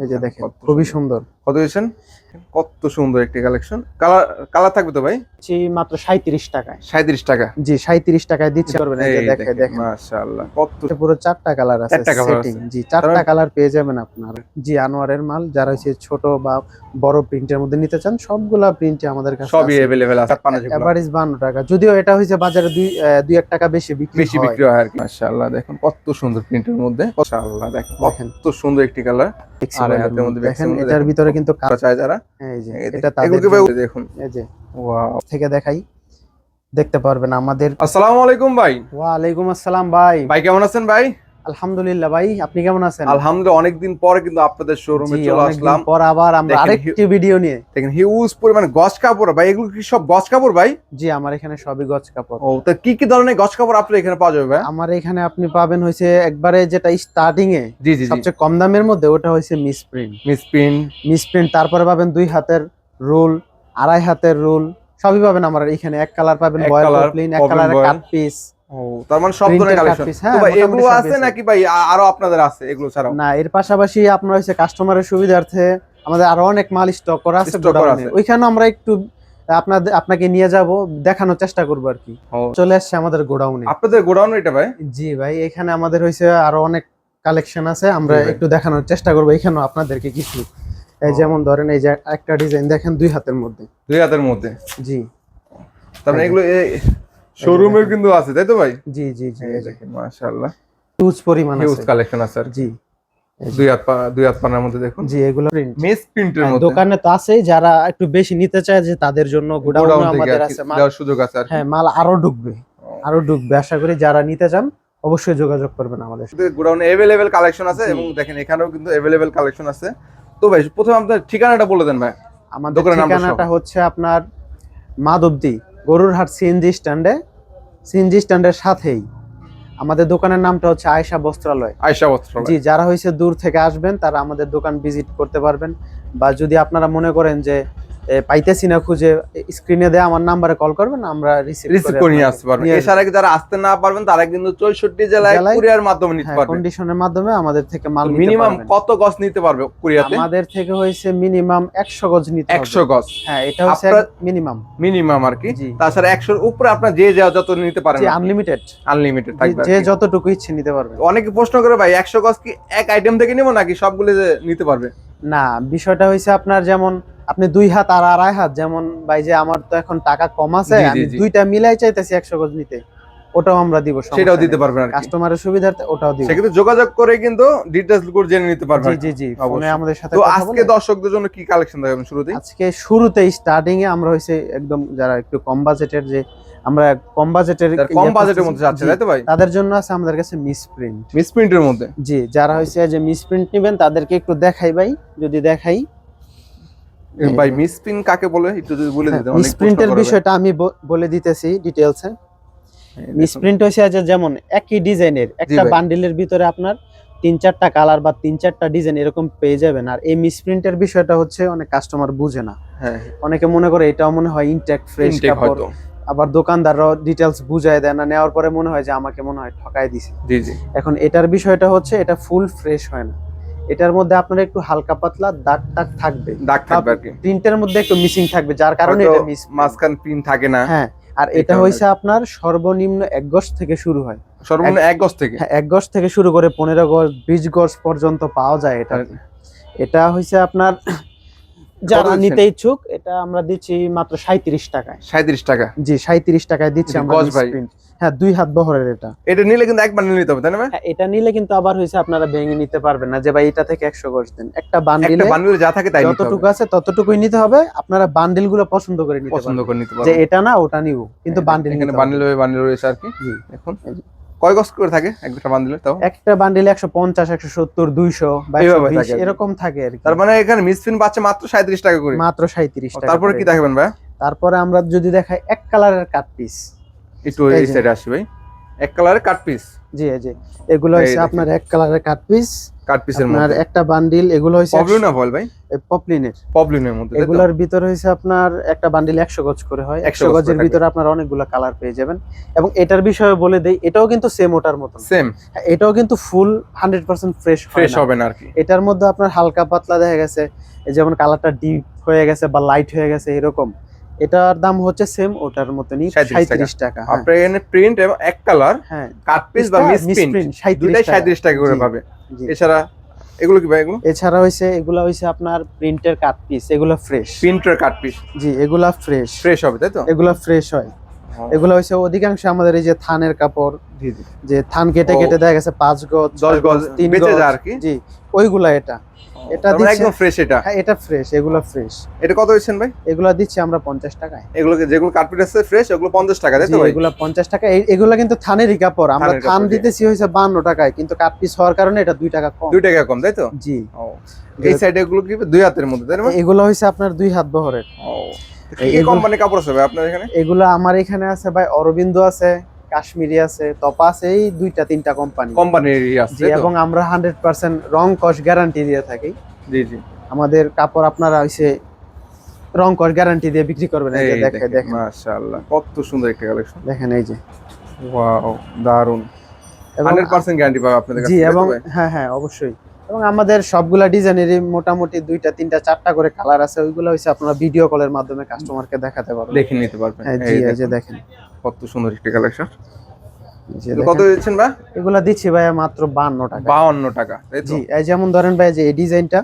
এই যে দেখেন কত খুবই সুন্দর। সুন্দর কত দিয়েছেন কত সুন্দর একটি কালেকশন কালার কালার থাকবে তো ভাই জি মাত্র সাঁত্রিশ টাকায় সাঁত্রিশ টাকা জি সাঁত্রিশ টাকায় দিচ্ছে করবেন এই যে দেখেন দেখেন মাশাআল্লাহ কত এটা পুরো চারটা কালার আছে চারটা colour setting, আছে। জি চারটা তারপরে- কালার পেয়ে যাবেন আপনার জি আনোয়ারের মাল যারা হচ্ছে ছোট বা বড় প্রিন্টের মধ্যে নিতে চান সবগুলা প্রিন্টে আমাদের কাছে সবই अवेलेबल আছে পানা যেগুলো এভারেজ বান্ন টাকা যদিও এটা হয়েছে বাজারে দুই আহ, দুই এক টাকা বেশি বিক্রি বেশি হয়। বিক্রি হয় আর কি মাশাআল্লাহ দেখুন কত সুন্দর প্রিন্টের মধ্যে মাশাআল্লাহ দেখেন দেখেন। কত সুন্দর একটি কালার Flexible আর এর হাতের মধ্যে মধ্যে। দেখেন এটার ভিতরে কিন্তু কাজ চায় যারা। এই যে এটা তাদের। দেখুন? এই যে ওয়াও। থেকে দেখাই দেখতে পারবেন আমাদের। আসসালামু আলাইকুম ভাই। ওয়ালাইকুম আসসালাম ভাই। ভাই কেমন আছেন ভাই? আলহামদুলিল্লাহ ভাই আপনি কেমন আছেন? আলহামদুলিল্লাহ অনেকদিন পরে কিন্তু আপনাদের শোরুমে চলে আসলাম। পর আবার আমরা আরেকটি ভিডিও নিয়ে। দেখেন হিউজ পরিমাণে গজ কাপড় ভাই এগুলো কি সব গজ কাপড় ভাই? জি আমার এখানে সবই গজ কাপড়। ও তা কি কি ধরনের গজ কাপড় আপনার এখানে পাওয়া যাবে ভাই? আমার এখানে আপনি পাবেন হয়েছে একবারে যেটা স্টার্টিং এ জি জি সবচেয়ে কম দামের মধ্যে ওটা হয়েছে misprint misprint misprint তারপরে পাবেন দুই হাতের রোল আড়াই হাতের রোল সবই পাবেন আমার এখানে। এক কালার পাবেন এক বয়েল এক কালারের কাট পিস ও তার মানে সব ধরনের কালেকশন হ্যাঁ, তো ভাই এগুলো আছে। নাকি ভাই? আরও আপনাদের আছে এগুলো ছাড়াও? না এর পাশাপাশি আপনার হচ্ছে কাস্টমারের সুবিধার্থে আমাদের আরও অনেক মাল স্টক করা আছে। ওইখানে আমরা একটু আপনাদের আপনাকে নিয়ে যাব দেখানোর চেষ্টা করব আর কি। চলে আসছে আমাদের গোডাউনে আপনাদের গোডাউন এটা ভাই? জি ভাই এখানে আমাদের হয়েছে আরও অনেক কালেকশন আছে আমরা একটু দেখানোর চেষ্টা করব এখানেও আপনাদেরকে কিছু। এই যেমন ধরেন এই যে একটা ডিজাইন দেখেন দুই হাতের মধ্যে। দুই হাতের মধ্যে। জি। তার মানে। এগুলো শোরুমেও কিন্তু আছে তাই তো ভাই? জি জি জি দেখেন মাশাআল্লাহ। হিউজ পরিমাণ হিউজ আছে। কালেকশন আছে আর জি। দুই হাত পা দুই হাত পানার মধ্যে দেখুন। জি এগুলো। মেস প্রিন্টের হ্যাঁ, মধ্যে। দোকানে তো আছেই যারা একটু বেশি নিতে চায় যে তাদের জন্য গোডাউন আমাদের আছে মাল দেওয়ার সুযোগ আছে আর হ্যাঁ মাল আরও ঢুকবে আরও ঢুকবে। আশা করি যারা নিতে চান অবশ্যই যোগাযোগ করবেন আমাদের সাথে। গোডাউনে অ্যাভেলেবেল কালেকশন আছে এবং দেখেন এখানেও কিন্তু অ্যাভেলেবেল কালেকশন আছে। তো ভাই প্রথমে আপনার ঠিকানাটা বলে দেন ভাই। আমাদের দোকানের ঠিকানাটা হচ্ছে আপনার মাধবদী গরুর হাট সিএনজি স্ট্যান্ডে সিএনজি স্ট্যান্ডের সাথেই। আমাদের দোকানের নামটা হচ্ছে আয়সা বস্ত্রালয়। আয়সা বস্ত্রালয়। জি যারা হয়েছে দূর থেকে আসবেন তারা আমাদের দোকান ভিজিট করতে পারবেন। বা যদি আপনারা মনে করেন যে পাইতেছি না খুঁজে স্ক্রিনে দেয়া আমার নাম্বারে কল করবেন আমরা রিসিভ করে নিয়ে আসতে পারবেন। এছাড়া কি যারা আসতে না পারবেন তারা কিন্তু চৌষট্টি জেলায় জেলায় কুরিয়ার মাধ্যমে নিতে পারবে। কন্ডিশনের মাধ্যমে আমাদের থেকে মাল মিনিমাম কত গজ নিতে পারবে কুরিয়াতে আমাদের থেকে হয়েছে মিনিমাম একশো গজ নিতে হবে। একশো গজ। হ্যাঁ এটা হচ্ছে মিনিমাম মিনিমাম আর কি। তাছাড়া একশোর উপরে আপনার যে যা যত নিতে পারেন যে আনলিমিটেড আনলিমিটেড থাকবে যে যতটুকু ইচ্ছে নিতে পারবে। অনেকে প্রশ্ন করে ভাই একশো গজ কি এক আইটেম থেকে নিবো নাকি সবগুলো যে নিতে পারবে? না বিষয়টা হয়েছে আপনার যেমন আপনি দুই হাত আর আড়াই হাত যেমন ভাই যে আমার তো এখন টাকা কম আছে আমি দুইটা মিলাই চাইতেছি একশো গজ নিতে। ওটাও আমরা দিব সেটাও দিতে পারবেন কাস্টমারের সুবিধার্থে ওটাও দিব। সেক্ষেত্রে যোগাযোগ করে কিন্তু ডিটেলসগুলো জেনে নিতে পারবেন জি জি জি ফোনে আমাদের সাথে তো আজকে দর্শকদের জন্য কি কালেকশন দেখাবেন শুরুতেই? আজকে শুরুতে স্টার্টিং এ আমরা হয়েছে একদম যারা একটু কম বাজেটের যে আমরা কম বাজেটের কম বাজেটের মধ্যে যাচ্ছে তাই তো ভাই? তাদের জন্য আছে আমাদের কাছে মিস প্রিন্ট মিস প্রিন্টের মধ্যে? জি যারা হয়েছে যে মিস প্রিন্ট নেবেন তাদেরকে একটু দেখাই ভাই যদি দেখাই। এই ভাই যে। মিস প্রিন্ট কাকে বলে? একটু যদি বলে দিতে মিস প্রিন্টের বিষয়টা আমি বলে দিতেছি ডিটেলসে মিস প্রিন্ট হয়েছে যে যেমন একই ডিজাইনের একটা। বান্ডিলের ভিতরে আপনার তিন চারটা কালার বা তিন চারটা ডিজাইন এরকম পেয়ে যাবেন। আর এই মিস প্রিন্টের বিষয়টা হচ্ছে অনেক কাস্টমার বুঝে না। হ্যাঁ। অনেকে মনে করে এটাও মনে হয় ইনটেক ফ্রেশ কাপড় আবার দোকানদাররাও ডিটেলস বুঝায় দেয় না নেওয়ার পরে মনে হয় যে আমাকে মনে হয় ঠকাই দিছে। এখন এটার বিষয়টা হচ্ছে এটা ফুল ফ্রেশ হয় না। এটার মধ্যে আপনার একটু হালকা পাতলা দাগ টাগ থাকবে। দাগ থাকবে আর কি। প্রিন্টের মধ্যে একটু মিসিং থাকবে যার কারণে এটা মিস মাঝখান প্রিন্ট থাকে না। হ্যাঁ আর এটা হইছে আপনার সর্বনিম্ন এক গজ থেকে শুরু হয়। সর্বনিম্ন এক গজ থেকে? হ্যাঁ এক গজ থেকে শুরু করে পনেরো গজ বিশ গজ পর্যন্ত পাওয়া যায় এটা এটা হইছে আপনার যারা নিতে ইচ্ছুক এটা আমরা দিচ্ছি মাত্র সাঁত্রিশ টাকায়। সাঁত্রিশ টাকা? জি সাঁত্রিশ টাকায় দিচ্ছি আমরা। হ্যাঁ দুই হাত বহরের এটা। এটা নিলে কিন্তু এক বান্ডিল নিতে হবে তাই না হ্যাঁ, এটা নিলে কিন্তু আবার হয়েছে আপনারা ভেঙে নিতে পারবেন না যে ভাই এটা থেকে একশো গজ দেন। একটা বান্ডিলে বান্ডিলে যা থাকে তাই যতটুকু আছে ততটুকুই নিতে হবে। আপনারা বান্ডিলগুলো পছন্দ করে নিতে পছন্দ করে নিতে যে এটা না ওটা নিব। কিন্তু বান্ডিল এখানে বান্ডিল বান্ডিল রয়েছে আর কি। এখন। কয় গজ করে থাকে? একটা বান্ডিলে তাও? একটা বান্ডিলে একশো পঞ্চাশ একশো সত্তর দুইশো বা এইভাবে 120 থাকে আর কি। এরকম থাকে আর তার মানে এখানে মিসফিন পাচ্ছে মাত্র সাঁত্রিশ টাকা করে। মাত্র সাঁত্রিশ টাকা তারপরে কি দেখাবেন ভাই? তারপরে আমরা যদি দেখাই এক কালারের কাট পিস একটু এই সাইডে আসি ভাই। এক কালারের কাট পিস জি যে এগুলো হচ্ছে আপনার এক কালারের কাট পিস কাট পিসের আপনার মধ্যে। একটা বান্ডিল এগুলো হচ্ছে পপলিন না ফল ভাই? পপলিনের পপলিনের মধ্যে এগুলোর ভিতরে হচ্ছে আপনার একটা বান্ডিল একশো গজ করে হয়। 100 একশো গজের ভিতরে আপনার অনেকগুলো কালার পেয়ে যাবেন। এবং এটার বিষয়ে বলে দেই এটাও কিন্তু সেম ওটার মতন। সেম হ্যাঁ, এটাও কিন্তু full hundred percent fresh fresh হবে না আর কি। এটার মধ্যে আপনার হালকা পাতলা দেখা গেছে যেমন কালারটা ডিপ হয়ে গেছে বা লাইট হয়ে গেছে এরকম। এটার দাম হচ্ছে সেম ওটার মতনই 37 টাকা। হ্যাঁ। আপনার এখানে প্রিন্ট এবং এক কালার হ্যাঁ। কাট পিস বা মিস প্রিন্ট দুটাই সাঁত্রিশ টাকা। করে পাবে। এছাড়া এগুলো কি ভাই এগুলো? এছাড়া হয়েছে এগুলো হয়েছে আপনার প্রিন্টের কাট পিস এগুলো ফ্রেশ প্রিন্টের কাট পিস জি এগুলা ফ্রেশ ফ্রেশ হবে তাই তো? এগুলো ফ্রেশ হয়। এগুলো হচ্ছে অধিকাংশ আমাদের এই যে থানের কাপড় জি জি। যে থান কেটে কেটে দেখা গেছে পাঁচ গজ দশ ছয় গজ তিন বেঁচে গজ। যায় আর কি? জি ওইগুলা এটা। এটা একদম ফ্রেশ এটা। হ্যাঁ এটা ফ্রেশ এগুলো ফ্রেশ এটা কত হচ্ছেন ভাই? এগুলো দিচ্ছি আমরা পঞ্চাশ টাকায়। এগুলো যেগুলো কাট পিস আছে ফ্রেশ ওগুলো পঞ্চাশ টাকা তাই তো ভাই? এগুলো পঞ্চাশ টাকা। এই- এগুলো কিন্তু থানেরই কাপড় আমরা থান দিতেছি হয়েছে বান্ন টাকায় কিন্তু কাট পিস হওয়ার কারণে এটা দুই টাকা কম। দুই টাকা কম তাই তো? জি। এই সাইডে এগুলো কি দুই হাতের মধ্যে তাই না এগুলো হয়েছে আপনার দুই হাত বহরের। ও এগুলো- কোম্পানির কাপড় আছে ভাই আপনার এখানে? এগুলো আমার এখানে আছে ভাই অরবিন্দ আছে। কাশ্মীরি আছে তপা আছে এই দুইটা তিনটা কোম্পানি কোম্পানির আছে? এবং আমরা হান্ড্রেড পার্সেন্ট রং কস গ্যারান্টি দিয়ে থাকি। জি জি। আমাদের কাপড় আপনারা হইছে রং কস গ্যারান্টি দিয়ে বিক্রি করবেন এই যে দেখে দেখেন দেখেন মাশাআল্লাহ কত সুন্দর একটা কালেকশন দেখেন এই যে। ওয়াও দারুণ এবং 100% গ্যারান্টি পাবে আপনাদের কাছে জি এবং হ্যাঁ হ্যাঁ অবশ্যই। এবং আমাদের সবগুলা ডিজাইনেরই মোটামুটি দুইটা তিনটা চারটা করে কালার আছে ওইগুলো হচ্ছে আপনারা ভিডিও কলের মাধ্যমে কাস্টমারকে দেখাতে পারবেন। দেখে নিতে পারবেন। হ্যাঁ, এই যে দেখেন। কত সুন্দর একটা কালেকশন এই যে কত দেখেন। দিচ্ছেন ভাই এগুলা দিচ্ছি ভাইয়া মাত্র বান্ন টাকা 52 টাকা তাই তো জি এই যেমন ধরেন ভাই যে এই ডিজাইনটা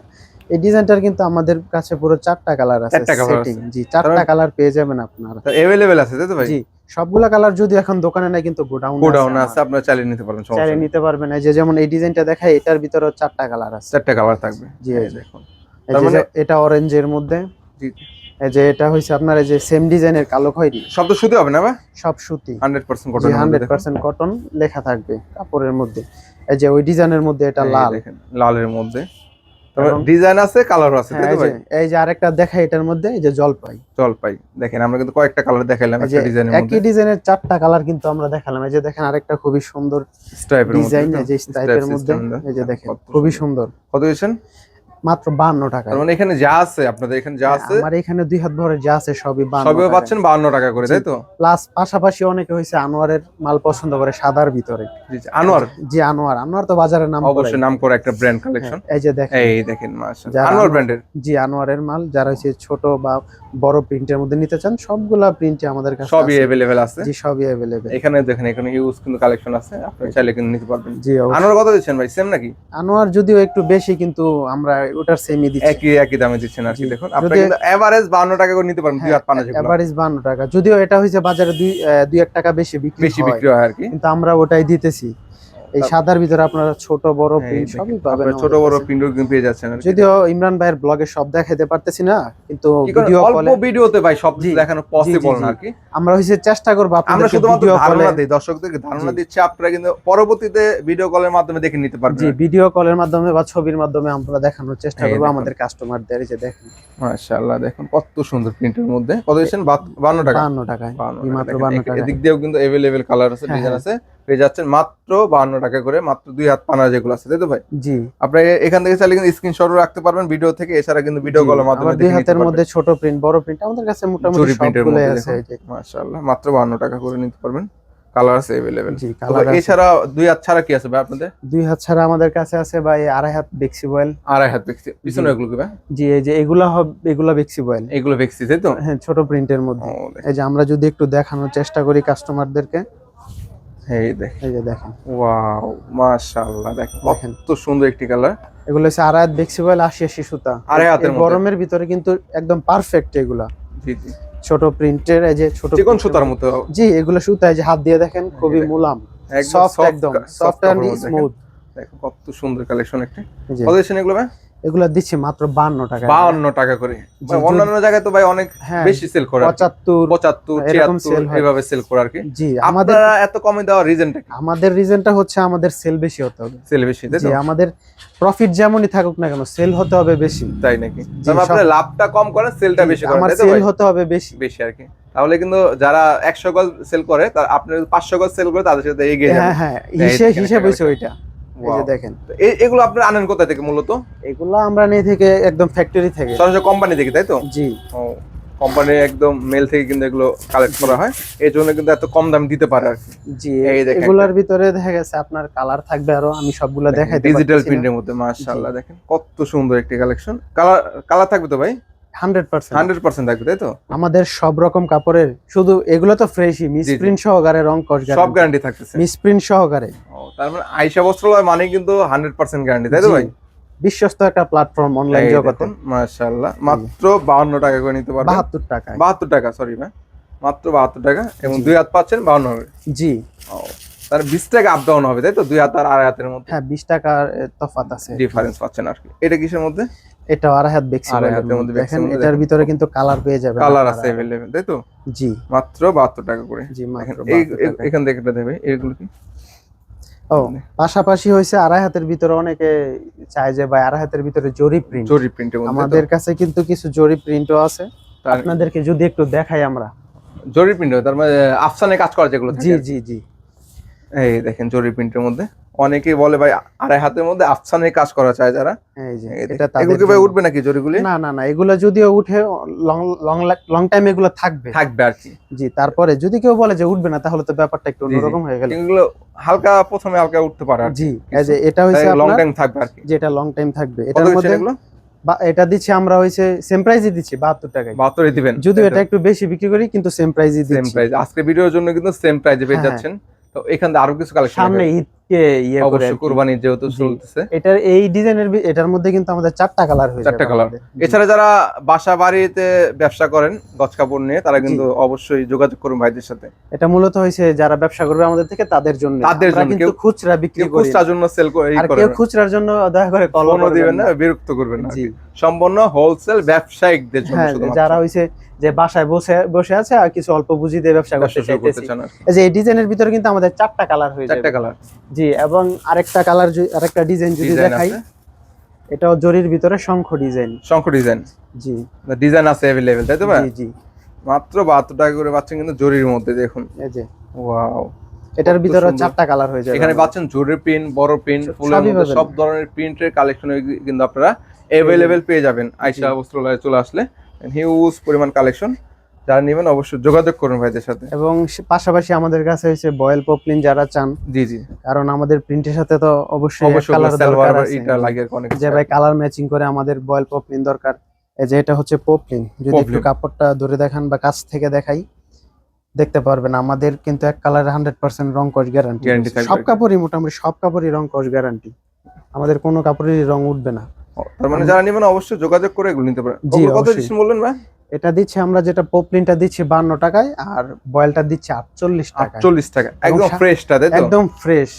এই ডিজাইনটার কিন্তু আমাদের কাছে পুরো চারটা কালার আছে চারটা colour সেটিং আছে। জি চারটা তার- কালার পেয়ে যাবেন আপনারা তো अवेलेबल আছে তাই তো ভাই জি সবগুলা কালার যদি এখন দোকানে নাই কিন্তু গোডাউন গোডাউন আছে আপনারা চালিয়ে নিতে পারবেন সমস্যা চাইলে নেই। নিতে পারবেন এই যে যেমন এই ডিজাইনটা দেখায় এটার ভিতরে চারটা কালার আছে চারটা কালার থাকবে জি, এই এই যে। দেখুন এই তার যে মানে- যে এটা অরেঞ্জের মধ্যে জি। এই যে এটা হইছে আপনার এই যে সেম ডিজাইনের কালো খয়েরি। সব তো সুতি হবে না ভাই? সব সুতি। 100% কটন হান্ড্রেড পার্সেন্ট কটন লেখা থাকবে কাপড়ের মধ্যে। এই যে ওই ডিজাইনের মধ্যে এটা লাল। লালের মধ্যে। ডিজাইন আছে কালার আছে হ্যাঁ, তাই এই তো ভাই এই যে আরেকটা দেখা এটার মধ্যে এই যে জলপাই। চল পাই দেখেন আমরা কিন্তু কয়েকটা কালার দেখাইলাম একটা ডিজাইনের মধ্যে। একই ডিজাইনের চারটা কালার কিন্তু আমরা দেখালাম। এই যে দেখেন আরেকটা খুবই সুন্দর স্ট্রাইপের ডিজাইন এই যে স্টাইপের মধ্যে। এই যে দেখেন খুবই সুন্দর। সুন্দর। কত দিয়েছেন? মাত্র বান্ন টাকা তার মানে এখানে যা আছে আপনাদের এখানে যা আছে আমার এখানে দুই হাত ভরে যা আছে সবই বান্ন সবই পাচ্ছেন 52 টাকা করে তাই তো প্লাস পাশাপাশি অনেকে হয়েছে আনোয়ারের মাল পছন্দ করে সাদার ভিতরে জি, জি। আনোয়ার জি আনোয়ার আনোয়ার তো বাজারের নাম অবশ্যই করাই। নাম করা একটা ব্র্যান্ড কালেকশন হ্যাঁ, এই যে দেখেন এই দেখেন মাশাআল্লাহ যারা আনোয়ার আনোয়ার- ব্র্যান্ডের জি আনোয়ারের মাল যারা হচ্ছে ছোট বা বড় প্রিন্টের মধ্যে নিতে চান সবগুলা প্রিন্টে আমাদের কাছে সবই আছে। अवेलेबल আছে জি সবই অ্যাভেলেবেল এখানে দেখেন এখানে ইউজ কিন্তু কালেকশন আছে আপনি চাইলে কিন্তু নিতে পারবেন জি অবশ্যই। আনোয়ার কত দিচ্ছেন ভাই সেম নাকি আনোয়ার যদিও একটু বেশি কিন্তু আমরা ওটার সেমই দিচ্ছি। একই একই দামে দিচ্ছেন আর কি দেখুন। আপনি কিন্তু এভারেজ 52 টাকা করে নিতে পারেন দুই হাত পানা যেগুলো। এভারেজ বান্ন টাকা। যদিও এটা হয়েছে বাজারে দুই দুই এক টাকা বেশি বিক্রি বেশি বিক্রি হয় আর কি। কিন্তু আমরা ওটাই দিতেছি। এই তা- সাদার ভিতরে আপনারা ছোট বড় এই প্রিন্ট দেখেন, সবই পাবেন আপনারা ছোট আমাদের বড় কাছে। প্রিন্টও কিন্তু পেয়ে যাচ্ছেন আর কি। যদিও ইমরান ভাইয়ের ব্লগে সব দেখাতে পারতেছি না কিন্তু কি করে ভিডিও অল্প কলে ভিডিওতে ভাই সব জি, দেখানো পসিবল জি, না জি। আর কি আমরা হচ্ছে চেষ্টা করবো আমরা আপনাদেরকে শুধুমাত্র ভিডিও কলে ধারণা দিই দর্শকদেরকে ধারণা জি। দিচ্ছি আপনারা কিন্তু পরবর্তীতে ভিডিও কলের মাধ্যমে দেখে নিতে পারবেন জি ভিডিও কলের মাধ্যমে বা ছবির মাধ্যমে আমরা দেখানোর চেষ্টা এই করবো দেখুন। আমাদের কাস্টমারদের এই যে দেখেন মাশাআল্লাহ দেখুন কত সুন্দর প্রিন্টের মধ্যে কত দিচ্ছেন 52 টাকা বান্ন টাকায় 52 জি, টাকা। মাত্র দেখেন, বান্ন এ- টাকা এদিক দিয়েও কিন্তু अवेलेबल কালার আছে হ্যাঁ, ডিজাইন হ্যাঁ। আছে পেয়ে যাচ্ছেন মাত্র 52 টাকা করে মাত্র দুই হাত পানা যেগুলো আছে তাই তো ভাই জি আপনি এখান থেকে চাইলে কিন্তু স্ক্রিনশটও রাখতে পারবেন ভিডিও থেকে এছাড়া কিন্তু ভিডিও জি, কলের মাধ্যমে আবার দুই দেখে নিতে হাতের পারবেন মধ্যে ছোট প্রিন্ট বড় প্রিন্ট আমাদের কাছে মোটামুটি জরি প্রিন্টের সবগুলোই মধ্যে আছে এই যে মাশাআল্লাহ মাত্র 52 টাকা করে নিতে পারবেন কালার আছে अवेलेबल জি কালার এছাড়া দুই হাত ছাড়া কি আছে ভাই আপনাদের দুই হাত ছাড়া আমাদের কাছে আছে বা এই আড়াই হাত বেক্সি বয়েল আড়াই হাত বেক্সি পিছনে জি। এগুলো কি ভাই জি এই যে এগুলা হবে এগুলা বেক্সি বয়েল এগুলো বেক্সি তাই তো হ্যাঁ ছোট প্রিন্টের মধ্যে ও, দেখেন। এই যে আমরা যদি একটু দেখানোর চেষ্টা করি কাস্টমারদেরকে এই দেখ এই যে দেখেন। ওয়াও মাশাআল্লাহ দেখেন দেখেন। কত সুন্দর একটি কালার। এগুলো হচ্ছে আড়াই হাত বেক্সি বয়েল আশি আশি সুতা আড়াই হাতের গরমের ভিতরে কিন্তু একদম পারফেক্ট এগুলা। জি জি। ছোট প্রিন্টের এই যে ছোট চিকন সুতার মতো। জি এগুলো সুতা এই যে হাত দিয়ে দেখেন খুবই দেখেন। মুলাম। সফট একদম। সফট এন্ড স্মুথ দেখো কত সুন্দর কালেকশন একটা। কত এগুলো ভাই? এগুলো দিচ্ছি মাত্র বান্ন টাকা 52 টাকা করে। অন্যান্য জায়গায় তো ভাই অনেক হ্যাঁ বেশি সেল করে। পঁচাত্তর 75 এরকম 76 sell হয়। এইভাবে সেল করে আর কি। জি আমাদের এত কমে দেওয়ার রিজনটা কি? আমাদের রিজনটা হচ্ছে আমাদের সেল বেশি হতে হবে। সেল বেশি জি আমাদের প্রফিট যেমনই থাকুক না কেন সেল হতে হবে বেশি। তাই নাকি? তাহলে আপনারা লাভটা কম করেন সেলটা বেশি করেন আমার সেল হতে হবে বেশি। বেশি আর কি। তাহলে কিন্তু যারা একশো গজ সেল করে তার আপনি পাঁচশো গজ সেল করে তাদের সাথে এগিয়ে হ্যাঁ হ্যাঁ হিসেব ওইটা। এই যে দেখেন। এগুলো আপনার আনেন কোথা থেকে মূলত? এগুলো আমরা নিয়ে থেকে একদম ফ্যাক্টরি থেকে। সরাসরি কোম্পানি থেকে তাই তো? জি। ও একদম মেল থেকে কিন্তু এগুলো কালেক্ট করা হয়। এই জন্য কিন্তু এত কম দাম দিতে পারে আর জি এই দেখেন। এগুলোর ভিতরে দেখা গেছে আপনার কালার থাকবে আরও আমি সবগুলো দেখাইতে ডিজিটাল প্রিন্টের মধ্যে মাশাআল্লাহ দেখেন কত সুন্দর একটি কালেকশন কালার কালার থাকবে তো ভাই? হান্ড্রেড পার্সেন্ট হান্ড্রেড পার্সেন্ট থাকবে তাই তো? আমাদের সব রকম কাপড়ের শুধু এগুলো তো ফ্রেশই মিসপ্রিন্ট সহকারে রং কস সব গ্যারান্টি থাকতেছে। মিসপ্রিন্ট সহকারে। ও, তার মানে আইসা বস্ত্রালয় মানে কিন্তু হান্ড্রেড পার্সেন্ট গ্যারান্টি তাই তো ভাই? বিশ্বস্ত একটা প্ল্যাটফর্ম অনলাইন জগতে। মাশাআল্লাহ। মাত্র বাহান্ন টাকা করে নিতে পারবেন। বাহাত্তর টাকায় বাহাত্তর টাকা সরি ভাই মাত্র বাহাত্তর টাকা এবং দুই হাত পাচ্ছেন বাহান্ন হবে। জি। ও তার বিশ টাকা আপ ডাউন হবে তাই তো? দুই হাত আর আড়াই হাতের মধ্যে। হ্যাঁ বিশ টাকার তফাৎ আছে। ডিফারেন্স পাচ্ছেন আর কি। এটা কিসের মধ্যে? এটা আড়াই হাত বেক্সি আড়াই হাতের মধ্যে। দেখেন এটার ভিতরে কিন্তু কালার পেয়ে যাবেন কালার আছে অ্যাভেলেবেল তাই তো? জি। মাত্র বাহাত্তর টাকা করে। জি মাত্র 72। এখান থেকে এটা দেবে এগুলো কি? ও পাশাপাশি হয়েছে আড়াই হাতের ভিতরে অনেকে চায় যে ভাই আড়াই হাতের ভিতরে জরি প্রিন্ট জরি প্রিন্ট আমাদের কাছে কিন্তু কিছু জরি প্রিন্টও আছে। আপনাদেরকে যদি একটু দেখাই আমরা। জরি প্রিন্ট তার মানে আফসানে কাজ করা যেগুলো জি জি জি। এই দেখেন জরি প্রিন্টের মধ্যে। অনেকেই বলে ভাই আড়াই হাতের মধ্যে আফসানে কাজ করা চায় যারা। এগুলো ভাই উঠবে নাকি জরিগুলি? না না না এগুলো যদিও উঠে লং লং লং টাইম এগুলো থাকবে। থাকবে আর কি। জি তারপরে যদি কেউ বলে যে উঠবে না তাহলে তো ব্যাপারটা একটু। অন্যরকম হয়ে গেল। এগুলো হালকা প্রথমে হালকা উঠতে পারে আর জি এই যে এটা হইছে লং টাইম থাকবে আর কি। যেটা লং টাইম থাকবে। এটার মধ্যে বা- এটা দিচ্ছি আমরা হইছে সেম প্রাইসই দিচ্ছি বাহাত্তর টাকায়। বাহাত্তরে দিবেন। যদিও এটা একটু বেশি বিক্রি করি কিন্তু সেম সেম দিচ্ছি। প্রাইস আজকে ভিডিওর জন্য কিন্তু সেম প্রাইসে পেয়ে হ্যাঁ, যাচ্ছেন। তো এখান থেকে আরও কিছু কালেকশন সামনে ঈদকে ইয়ে করে অবশ্যই কোরবানি যেহেতু চলতেছে। এটার এই ডিজাইনের এটার মধ্যে কিন্তু আমাদের চারটা কালার চারটা কালার এছাড়া যারা বাসা বাড়িতে ব্যবসা করেন গছ কাপড় নিয়ে তারা কিন্তু অবশ্যই যোগাযোগ করুন ভাইদের সাথে। এটা মূলত হয়েছে যারা ব্যবসা করবে আমাদের থেকে তাদের জন্য। তাদের জন্য, কিন্তু খুচরা বিক্রি খুচরার জন্য সেল করে আর কেউ খুচরার জন্য দয়া করে দিবেন না। বিরক্ত করবেন না। কি। সম্পূর্ণ হোলসেল ব্যবসায়িকদের জন্য হ্যাঁ যারা হইছে যে বাসায় বসে বসে আছে আর কিছু অল্প পুঁজি দিয়ে ব্যবসা করতে চাইতেছি। এই যে এই ডিজাইনের ভিতরে কিন্তু আমাদের চারটা কালার হয়ে চারটা কালার জি এবং আরেকটা কালার আরেকটা ডিজাইন যদি দেখাই এটাও জরির ভিতরে শঙ্খ ডিজাইন শঙ্খ ডিজাইন জি। ডিজাইন আছে অ্যাভেলেবেল তাই তো ভাই? জি জি। মাত্র বাহাত্তর টাকা করে পাচ্ছেন কিন্তু জরির মধ্যে দেখুন। এই যে। ওয়াও এটার ভিতরে চারটা কালার হয়ে যাবে এখানে। পাচ্ছেন জরির প্রিন্ট বড় প্রিন্ট সব- ফুলের মধ্যে সব ধরনের প্রিন্টের কালেকশন কিন্তু আপনারা অ্যাভেলেবেল পেয়ে যাবেন। আইসা বস্ত্রালয়ে চলে আসলে হিউজ পরিমাণ কালেকশন যারা নেবেন অবশ্যই যোগাযোগ করুন ভাইদের সাথে। এবং পাশাপাশি আমাদের কাছে হয়েছে বয়েল পপলিন যারা চান। জি জি। কারণ আমাদের প্রিন্টের সাথে তো অবশ্যই কালার দরকার আছে। এটা লাগে অনেক যে ভাই কালার ম্যাচিং করে আমাদের বয়েল পপলিন দরকার। এই যে এটা হচ্ছে পপলিন। যদি একটু কাপড়টা ধরে দেখান বা কাছ থেকে দেখাই দেখতে পারবেন। আমাদের কিন্তু এক কালারে হান্ড্রেড পার্সেন্ট রং কস গ্যারান্টি সব কাপড়ই মোটামুটি সব কাপড়ই রং কস গ্যারান্টি আমাদের কোনো কাপড়েরই রং উঠবে না। তার মানে যারা নেবেন অবশ্যই যোগাযোগ করে এগুলো নিতে পারেন। কত। বললেন ভাই? এটা দিচ্ছে আমরা যেটা পপলিনটা দিচ্ছি বান্ন টাকায় আর বয়েলটা দিচ্ছি আটচল্লিশ টাকায়। আটচল্লিশ টাকা একদম সা- ফ্রেশটা তাই তো? একদম ফ্রেশ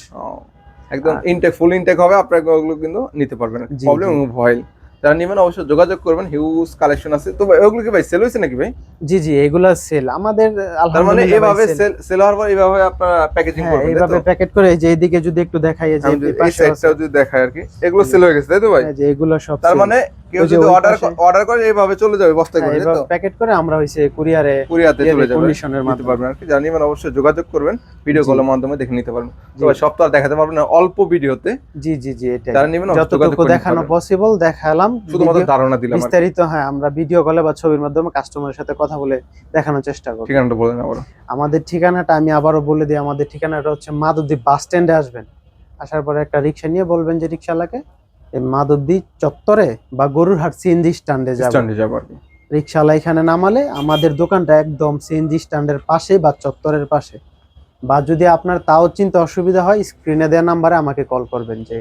একদম ইনটেক ফুল ইনটেক হবে আপনারা ওগুলো কিন্তু নিতে পারবেন। প্রবলেম জি। ভয়েল। যারা নেবেন অবশ্যই যোগাযোগ করবেন হিউজ কালেকশন আছে। তো ভাই, ওগুলো কি ভাই সেল হয়েছে নাকি ভাই? জি জি এগুলা সেল আমাদের তার মানে এভাবে সেল সেল হওয়ার পর এইভাবে আপনারা প্যাকেজিং হ্যাঁ করবেন এইভাবে প্যাকেট করে এই যে এইদিকে যদি একটু দেখাই যে এই। সাইডটাও যদি দেখায় আর কি। এগুলো সেল হয়ে গেছে তাই তো ভাই? হ্যাঁ, যে এগুলো সব তার মানে কেউ যদি অর্ডার অর্ডার করে এইভাবে চলে যাবে বস্তায় হ্যাঁ, করে তো? প্যাকেট করে আমরা হইছে কুরিয়ারে কুরিয়াতে চলে যাবে। কন্ডিশনের মাধ্যমে। পারবেন আর কি। যারা নেবেন অবশ্যই যোগাযোগ করবেন ভিডিও কলের মাধ্যমে দেখে নিতে পারবেন। তো ভাই সব তো আর দেখাতে পারবেন না অল্প ভিডিওতে জি জি জি এটাই। যারা নেবেন যতটুকু দেখানো পসিবল দেখালাম শুধুমাত্র ধারণা দিলাম বিস্তারিত হ্যাঁ আমরা ভিডিও কলে বা ছবির মাধ্যমে কাস্টমারের সাথে কথা বলে দেখানোর চেষ্টা করব। ঠিকানাটা বলে না বলো আমাদের ঠিকানাটা আমি আবারও বলে দিই আমাদের ঠিকানাটা হচ্ছে মাধবদী বাস স্ট্যান্ডে আসবেন। আসার পরে একটা রিক্সা নিয়ে বলবেন যে রিক্সাওয়ালাকে মাধবদী চত্বরে বা গরুরহাট সিএনজি স্ট্যান্ডে যাব। স্ট্যান্ডে যাব আর কি। রিক্সাওয়ালা এখানে নামালে আমাদের দোকানটা একদম সিএনজি স্ট্যান্ডের পাশে বা চত্বরের পাশে। বা যদি আপনার তাও চিন্তা অসুবিধা হয় স্ক্রিনে দেওয়া নাম্বারে আমাকে কল করবেন যে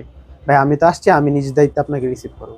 ভাই আমি তো আসছি আমি নিজের দায়িত্বে আপনাকে রিসিভ করব।